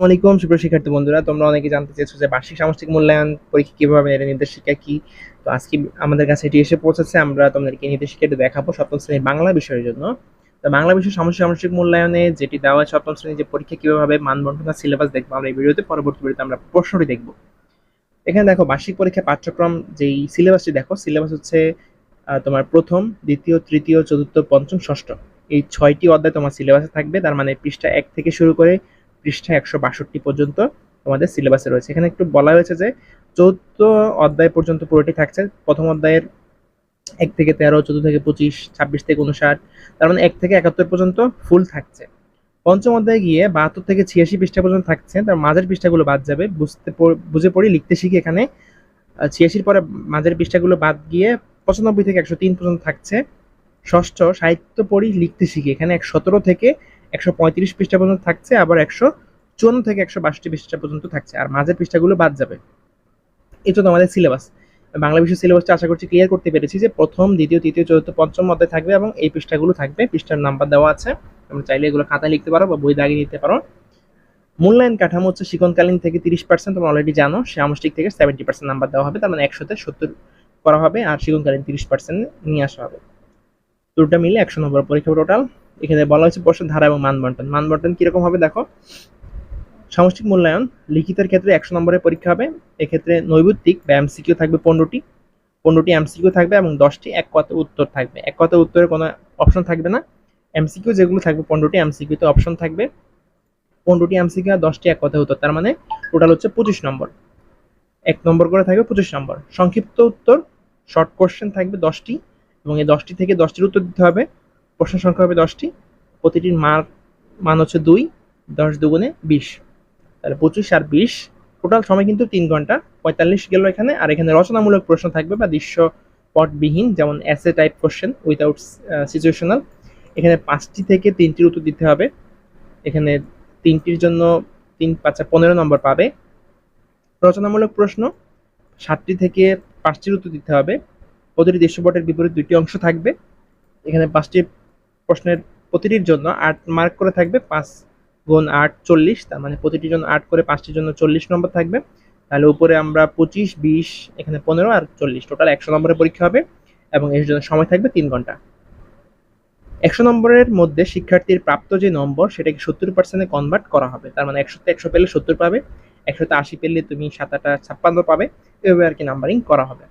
আসসালামাইকুম সুপ্রিয় শিক্ষার্থী বন্ধুরা, তোমরা অনেকে জানতে চেয়েছো যে বার্ষিক সামষ্টিক মূল্যায়ন পরীক্ষা কীভাবে এর নির্দেশিকা কি? তো আজকে আমাদের কাছে এটি এসে পৌঁছেছে, আমরা তোমাদেরকে নির্দেশিকাটি দেখাবো সপ্তম শ্রেণির বাংলা বিষয়ের জন্য। তো বাংলা বিষয় সামষ্টিক সামষ্টিক মূল্যায়নে যেটি দেওয়া হয়, সপ্তম শ্রেণির যে পরীক্ষা কীভাবে মানবন্টন সিলেবাস দেখব আমরা এই ভিডিওতে, পরবর্তী ভিডিওতে আমরা প্রশ্নটি দেখব। এখানে দেখো, বার্ষিক পরীক্ষা পাঠ্যক্রম, যেই সিলেবাসটি দেখো সিলেবাস হচ্ছে তোমার প্রথম, দ্বিতীয়, তৃতীয়, চতুর্থ, পঞ্চম, ষষ্ঠ। এই ছয়টি অধ্যায় তোমার সিলেবাসে থাকবে, তার মানে পৃষ্ঠা এক থেকে শুরু করে পৃষ্ঠা একশো বাষট্টি পর্যন্ত তোমাদের সিলেবাসে রয়েছে। এখানে একটু বলা হয়েছে যে চৌদ্দ অধ্যায় পর্যন্ত পুরোটি থাকছে। প্রথম অধ্যায়ের এক থেকে তেরো, চোদ্দ থেকে পঁচিশ, ছাব্বিশ থেকে উনষাট তার মানে এক থেকে একাত্তর পর্যন্ত ফুল থাকছে। পঞ্চম অধ্যায়ে গিয়ে বাহাত্তর থেকে ছিয়াশি পৃষ্ঠা পর্যন্ত থাকছে, তার মাঝের পৃষ্ঠাগুলো বাদ যাবে। বুঝতে বুঝে পড়ি, লিখতে শিখি এখানে। ছিয়াশির পরে মাঝের পৃষ্ঠাগুলো বাদ গিয়ে পঁচানব্বই থেকে একশো তিন পর্যন্ত থাকছে। ষষ্ঠ সাহিত্য পড়ি, লিখতে শিখি। এখানে এক সতেরো থেকে একশো পঁয়ত্রিশ পৃষ্ঠা পর্যন্ত থাকছে, আবার একশো চুয়ান্ন থেকে একশো বাষট্টি পৃষ্ঠা পর্যন্ত থাকছে। আর মাঝের পৃষ্ঠাগুলো বাদ যাবে। তো তোমাদের সিলেবাস বাংলা বিষয় সিলেবাসটা আশা করছি ক্লিয়ার করতে পেরেছি যে প্রথম, দ্বিতীয়, তৃতীয়, চতুর্থ, পঞ্চম অধ্যায় থাকবে এবং এই পৃষ্ঠাগুলো থাকবে। পৃষ্ঠার নাম্বার দেওয়া আছে। তোমরা চাইলে এগুলো খাতায় লিখতে পারো বা বই দাগিয়ে নিতে পারো। মূল্যায়ন কাঠামো হচ্ছে শিক্ষণকালীন থেকে তিরিশ পার্সেন্ট তোমরা অলরেডি জানো। সামষ্টিক থেকে সেভেন্টি পার্সেন্ট নাম্বার দেওয়া হবে। তার মানে একশোতে সত্তর করা হবে আর শিক্ষণকালীন তিরিশ পার্সেন্ট নিয়ে আসা হবে। দুটোটা মিলে একশো নম্বর পরীক্ষা টোটাল এখানে বলা হয়েছে প্রশ্নের ধারা এবং মানবন্টন। মানবন্টন কীরকম হবে দেখো? সামষ্টিক মূল্যায়ন লিখিতের ক্ষেত্রে একশো নম্বরের পরীক্ষা হবে। এক্ষেত্রে নৈবিত্তিক বা এমসিকিউ থাকবে পনেরোটি। পনেরোটি এমসিকিউ থাকবে এবং দশটি এক কথা উত্তর থাকবে। এক কথা উত্তরের কোনো অপশন থাকবে না। এমসিকিউ যেগুলো থাকবে, পনেরোটি এমসিকিউতে অপশন থাকবে। পনেরোটি এমসিকিউ আর দশটি এক কথা উত্তর। তার মানে টোটাল হচ্ছে পঁচিশ নম্বর। এক নম্বর করে থাকবে পঁচিশ নম্বর। সংক্ষিপ্ত উত্তর শর্ট কোশ্চেন থাকবে দশটি এবং এই দশটি থেকে দশটির উত্তর দিতে হবে। প্রশ্ন সংখ্যা হবে দশটি। প্রতিটির মান মান হচ্ছে দুই, দশ দুগুণে বিশ। তাহলে পঁচিশ আর বিশ, টোটাল সময় কিন্তু তিন ঘণ্টা। পঁয়তাল্লিশ গেল এখানে, আর এখানে রচনামূলক প্রশ্ন থাকবে বা দৃশ্য পটবিহীন যেমন এসে টাইপ কোশ্চেন উইথাউট সিচুয়েশনাল এখানে পাঁচটি থেকে তিনটির উত্তর দিতে হবে। এখানে তিনটির জন্য তিন পাঁচা পনেরো নম্বর পাবে। রচনামূলক প্রশ্ন, সাতটি থেকে পাঁচটির উত্তর দিতে হবে। প্রতিটি দৃশ্যপটের বিপরীত দুটি অংশ থাকবে। এখানে পাঁচটি প্রশ্নের প্রতিটির জন্য আট মার্ক করে থাকবে, পাঁচ গুণ আট চল্লিশ, তার মানে প্রতিটির জন্য আট করে পাঁচটির জন্য চল্লিশ নম্বর থাকবে। তাহলে উপরে আমরা পঁচিশ, বিশ, এখানে পনেরো আর চল্লিশ টোটাল একশো নম্বরের পরীক্ষা হবে এবং এর জন্য সময় থাকবে তিন ঘণ্টা। একশো নম্বরের মধ্যে শিক্ষার্থীর প্রাপ্ত যে নম্বর, সেটাকে সত্তর পার্সেন্টে কনভার্ট করা হবে। তার মানে একশোতে একশো পেলে সত্তর পাবে, একশোতে আশি পেলে তুমি সাত আটা ছাপ্পান্ন পাবে, এভাবে আর কি নাম্বারিং করা হবে।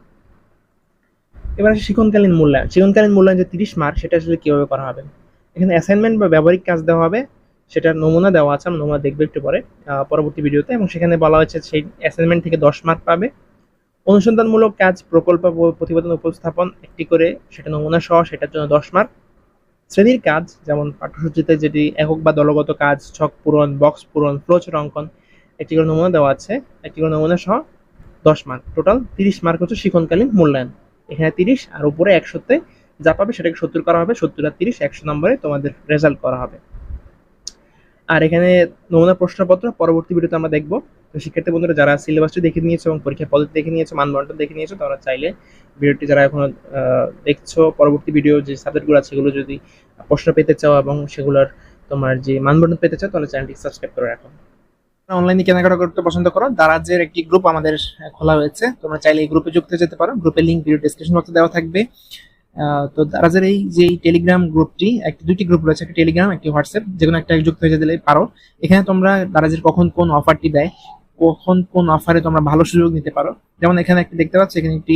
এবার আসে শিক্ষণকালীন মূল্যায়ন। শিক্ষণকালীন মূল্যায়ন যে তিরিশ মার্ক সেটা আসলে কীভাবে করা হবে? এখানে অ্যাসাইনমেন্ট বা ব্যবহারিক কাজ দেওয়া হবে সেটা নমুনা দেওয়া আছে, আমরা নমুনা দেখবে একটু পরে পরবর্তী ভিডিওতে। এবং সেখানে বলা হয়েছে সেই অ্যাসাইনমেন্ট থেকে দশ মার্ক পাবে। অনুসন্ধানমূলক কাজ, প্রকল্প প্রতিবেদন উপস্থাপন, একটি করে সেটা নমুনা সহ সেটার জন্য দশ মার্ক শ্রেণির কাজ, যেমন পাঠ্যসূচিতে যেটি একক বা দলগত কাজ, ছক পূরণ বক্স পূরণ ফ্লোচার অঙ্কন, একটি করে নমুনা দেওয়া আছে, একটি করে নমুনা সহ দশ মার্ক টোটাল তিরিশ মার্ক হচ্ছে শিক্ষণকালীন মূল্যায়ন। এখানে তিরিশ, আর উপরে একশোতে যা পাবে সেটাকে সত্তর করা হবে, সত্তর আর তিরিশ, একশো নম্বরে তোমাদের রেজাল্ট করা হবে। আর এখানে নমুনা প্রশ্নপত্র, পরবর্তী ভিডিওতে আমরা দেখব। তো শিক্ষার্থী বন্ধুরা, যারা সিলেবাসটি দেখে নিয়েছো এবং পরীক্ষা পদ্ধতি দেখে নিয়েছো, মানদণ্ড দেখে নিয়েছো তারা চাইলে ভিডিওটি যারা এখনও দেখছ, পরবর্তী ভিডিও যে সাবজেক্টগুলো আছে, সেগুলো যদি প্রশ্ন পেতে চাও এবং সেগুলোর তোমার যে মানদণ্ড পেতে চাও, তাহলে চ্যানেলটি সাবস্ক্রাইব করে রাখো। অনলাইনে কেনাকাটা করতে পছন্দ করো। দারাজের একটি গ্রুপ আমাদের খোলা হয়েছে। তোমরা চাইলে এই গ্রুপে যুক্ত যেতে পারো। গ্রুপের লিঙ্ক ভিডিও ডিসক্রিপশন বক্সে দেওয়া থাকবে। তো দারাজের এই যে টেলিগ্রাম গ্রুপটি একটি, দুটি গ্রুপ রয়েছে। একটা টেলিগ্রাম একটি হোয়াটসঅ্যাপ যে কোনো একটা যুক্ত হয়ে যেতে পারো। এখানে তোমরা দারাজের কখন কোন অফারটি দেয়, কখন কোন অফারে তোমরা ভালো সুযোগ নিতে পারো। যেমন এখানে একটি দেখতে পাচ্ছ, এখানে একটি